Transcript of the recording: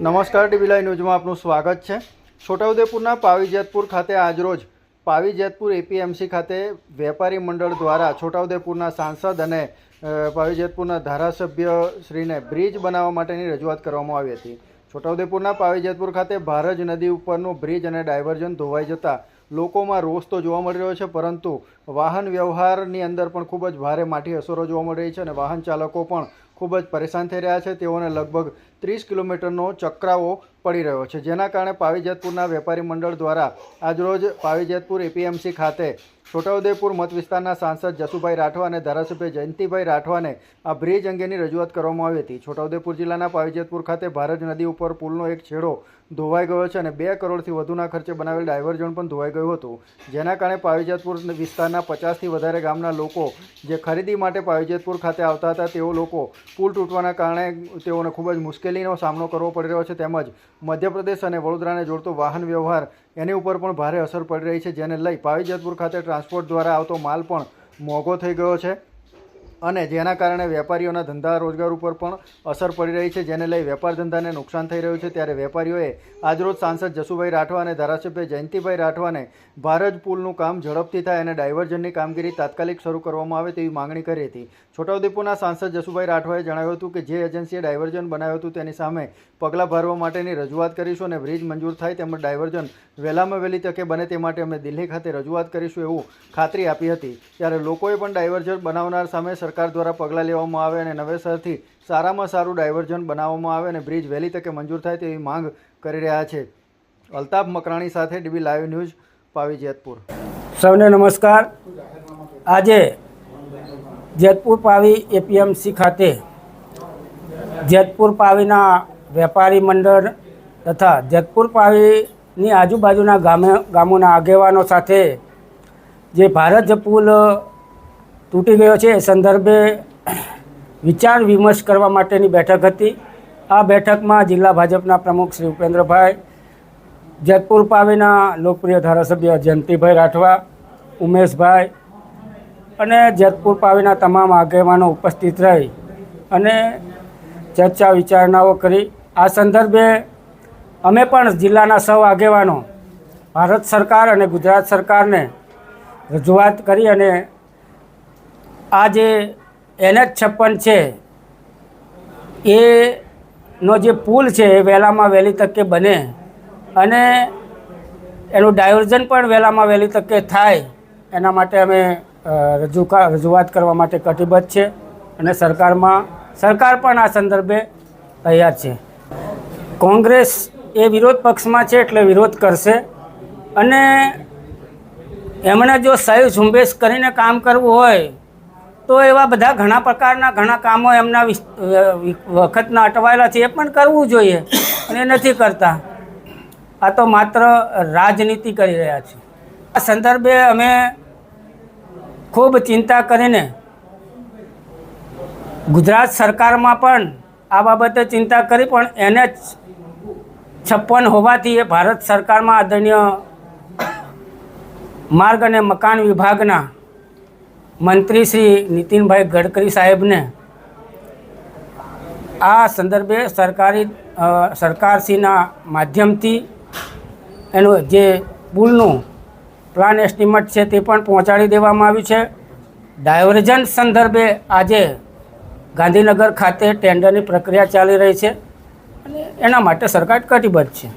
નમસ્કાર લાઈવ ન્યૂઝમાં આપનું સ્વાગત છે. છોટાઉદેપુરના પાવીજેતપુર ખાતે આજરોજ પાવીજેતપુર એપીએમસી ખાતે વેપારી મંડળ દ્વારા છોટાઉદેપુરના સાંસદ અને પાવીજેતપુરના ધારાસભ્ય શ્રીને બ્રિજ બનાવવા માટેની રજૂઆત કરવામાં આવી હતી. છોટાઉદેપુરના પાવીજેતપુર ખાતે ભારજ નદી ઉપરનું બ્રિજ અને ડાયવર્ઝન ધોવાઈ જતાં લોકોમાં રોષ તો જોવા મળી રહ્યો છે, પરંતુ વાહન વ્યવહારની અંદર પણ ખૂબ જ ભારે માઠી અસરો જોવા મળી રહી છે અને વાહન ચાલકો પણ ખૂબ જ પરેશાન થઈ રહ્યા છે. તેઓને લગભગ ત્રીસ કિલોમીટરનો ચક્રાવો પડી રહ્યો છે, જેના કારણે પાવીજેતપુરના વેપારી મંડળ દ્વારા આજરોજ પાવીજેતપુર એપીએમસી ખાતે છોટાઉદેપુર મત વિસ્તારના સાંસદ જસુભાઈ રાઠવા અને ધારાસભ્ય જયંતિભાઈ રાઠવાને આ બ્રિજ અંગેની રજૂઆત કરવામાં આવી હતી. છોટાઉદેપુર જિલ્લાના પાવીજેતપુર ખાતે ભારત નદી ઉપર પુલનો એક છેડો ધોવાઈ ગયો છે અને બે કરોડથી વધુના ખર્ચે બનાવેલ ડાયવર્ઝન પણ ધોવાઈ ગયું હતું, જેના કારણે પાવીજેતપુર વિસ્તારના પચાસથી વધારે ગામના લોકો જે ખરીદી માટે પાવીજેતપુર ખાતે આવતા હતા, તેઓ લોકો પુલ તૂટવાના કારણે તેઓને ખૂબ જ મુશ્કેલીનો સામનો કરવો પડી રહ્યો છે. તેમજ મધ્યપ્રદેશ અને વડોદરાને જોડતો વાહન વ્યવહાર એની ઉપર પણ ભારે અસર પડી રહી છે, જેને લઈ પાવીજેતપુર ખાતે ટ્રાન્સપોર્ટ દ્વારા આવતો માલ પણ મોંઘો થઈ ગયો છે. અને જેના કારણે વેપારીઓના ધંધા રોજગાર ઉપર પણ અસર પડી રહી છે. જેને લઈ વેપાર ધંધાને નુકસાન થઈ રહ્યું છે. ત્યારે વેપારીઓએ આજરોજ સાંસદ જસુભાઈ રાઠવા અને ધારાસભ્ય જયંતિભાઈ રાઠવાને ભારત પુલનું કામ ઝડપથી થાય અને ડાયવર્ઝનની કામગીરી તાત્કાલિક શરૂ કરવામાં આવે તેવી માંગણી કરી હતી. છોટાઉદેપુરના સાંસદ જસુભાઈ રાઠવાએ જણાવ્યું હતું કે જે એજન્સીએ ડાયવર્ઝન બનાવ્યું હતું તેની સામે પગલાં ભરવા માટેની રજૂઆત કરીશું અને બ્રિજ મંજૂર થાય તેમજ ડાયવર્ઝન વહેલામાં વહેલી તકે બને તે માટે અમે દિલ્હી ખાતે રજૂઆત કરીશું એવું ખાતરી આપી હતી. ત્યારે લોકોએ પણ ડાયવર્ઝન બનાવનાર સામે સરકાર દ્વારા પગલાં લેવામાં આવે અને નવેસરથી સારામાં સારું ડાયવર્ઝન બનાવવામાં આવે અને બ્રિજ વહેલી તકે મંજૂર થાય તેવી માંગ કરી રહ્યા છે. અલ્તાફ મકરાણી સાથે DB live news, Pavi Jetpur. સૌને નમસ્કાર. આજે જેતપુર પાવી એપીએમસી ખાતે જેતપુર પાવીના વેપારી મંડળ તથા જેતપુર પાવીની આજુબાજુના ગામે ગામોના આગેવાનો સાથે જે ભારત પુલ તૂટી ગયો છે. એ સંદર્ભે વિચાર વિમર્શ કરવા માટેની બેઠક હતી. આ બેઠકમાં જિલ્લા ભાજપના પ્રમુખ શ્રી ઉપેન્દ્રભાઈ, જેતપુર પાવીના લોકપ્રિય ધારાસભ્ય જયંતિભાઈ રાઠવા, ઉમેશભાઈ અને જેતપુર પાવીના તમામ આગેવાનો ઉપસ્થિત રહી અને ચર્ચા વિચારણાઓ કરી. આ સંદર્ભે અમે પણ જિલ્લાના સૌ આગેવાનો, ભારત સરકાર અને ગુજરાત સરકારને રજૂઆત કરી અને આ જે એનએચ છપ્પન છે એનો જે પુલ છે એ વહેલામાં વહેલી તકે બને અને એનું ડાયવર્ઝન પણ વહેલામાં વહેલી તકે થાય. એના માટે અમે રજૂ રજૂઆત કરવા માટે કટિબદ્ધ છે અને સરકારમાં, સરકાર પણ આ સંદર્ભે તૈયાર છે. કોંગ્રેસ એ વિરોધ પક્ષમાં છે એટલે વિરોધ કરશે અને એમણે જો સહી ઝુંબેશ કરીને કામ કરવું હોય તો એવા બધા ઘણા પ્રકારના ઘણા કામો એમના વખતના અટવાયેલા છે, એ પણ કરવું જોઈએ અને નથી કરતા. આ તો માત્ર રાજનીતિ કરી રહ્યા છે. આ સંદર્ભે અમે ખૂબ ચિંતા કરીને ગુજરાત સરકારમાં પણ આ બાબતે ચિંતા કરી, પણ એને છપ્પન હોવાથી એ ભારત સરકારમાં આદરણીય માર્ગ અને મકાન વિભાગના મંત્રી શ્રી નીતિનભાઈ ગડકરી સાહેબને આ સંદર્ભે સરકારી સરકારશ્રીના માધ્યમથી એનું જે પુલનું પ્લાન એસ્ટિમેટ છે તે પણ પહોંચાડી દેવામાં આવ્યું છે. ડાયવર્ઝન સંદર્ભે આજે ગાંધીનગર ખાતે ટેન્ડરની પ્રક્રિયા ચાલી રહી છે. અને એના માટે સરકાર કટિબદ્ધ છે.